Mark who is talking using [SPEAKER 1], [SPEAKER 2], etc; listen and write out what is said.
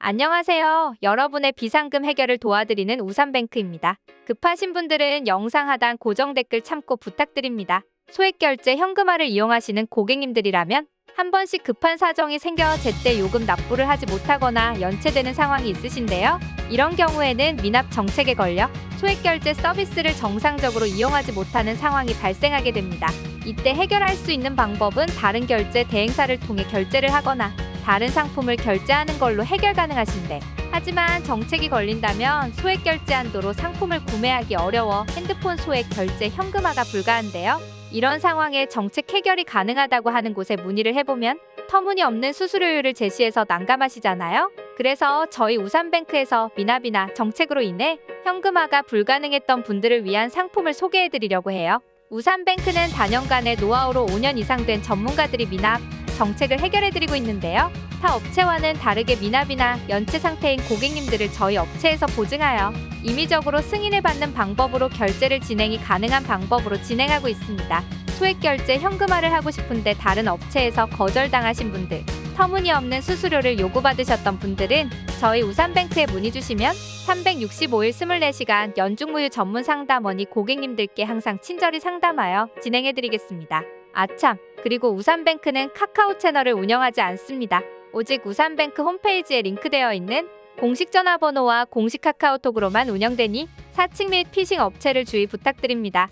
[SPEAKER 1] 안녕하세요. 여러분의 비상금 해결을 도와드리는 우산뱅크입니다. 급하신 분들은 영상 하단 고정 댓글 참고 부탁드립니다. 소액 결제 현금화를 이용하시는 고객님들이라면 한 번씩 급한 사정이 생겨 제때 요금 납부를 하지 못하거나 연체되는 상황이 있으신데요. 이런 경우에는 미납 정책에 걸려 소액 결제 서비스를 정상적으로 이용하지 못하는 상황이 발생하게 됩니다. 이때 해결할 수 있는 방법은 다른 결제 대행사를 통해 결제를 하거나 다른 상품을 결제하는 걸로 해결 가능하신데 하지만 정책이 걸린다면 소액 결제 한도로 상품을 구매하기 어려워 핸드폰 소액 결제 현금화가 불가한데요. 이런 상황에 정책 해결이 가능하다고 하는 곳에 문의를 해보면 터무니없는 수수료율을 제시해서 난감하시잖아요. 그래서 저희 우산뱅크에서 미납이나 정책으로 인해 현금화가 불가능했던 분들을 위한 상품을 소개해드리려고 해요. 우산뱅크는 단연간의 노하우로 5년 이상 된 전문가들이 미납, 정책을 해결해드리고 있는데요. 타 업체와는 다르게 미납이나 연체 상태인 고객님들을 저희 업체에서 보증하여 임의적으로 승인을 받는 방법으로 결제를 진행이 가능한 방법으로 진행하고 있습니다. 소액 결제 현금화를 하고 싶은데 다른 업체에서 거절당하신 분들, 터무니없는 수수료를 요구받으셨던 분들은 저희 우산뱅크에 문의 주시면 365일 24시간 연중무휴 전문 상담원이 고객님들께 항상 친절히 상담하여 진행해드리겠습니다. 아참, 그리고 우산뱅크는 카카오 채널을 운영하지 않습니다. 오직 우산뱅크 홈페이지에 링크되어 있는 공식 전화번호와 공식 카카오톡으로만 운영되니 사칭 및 피싱 업체를 주의 부탁드립니다.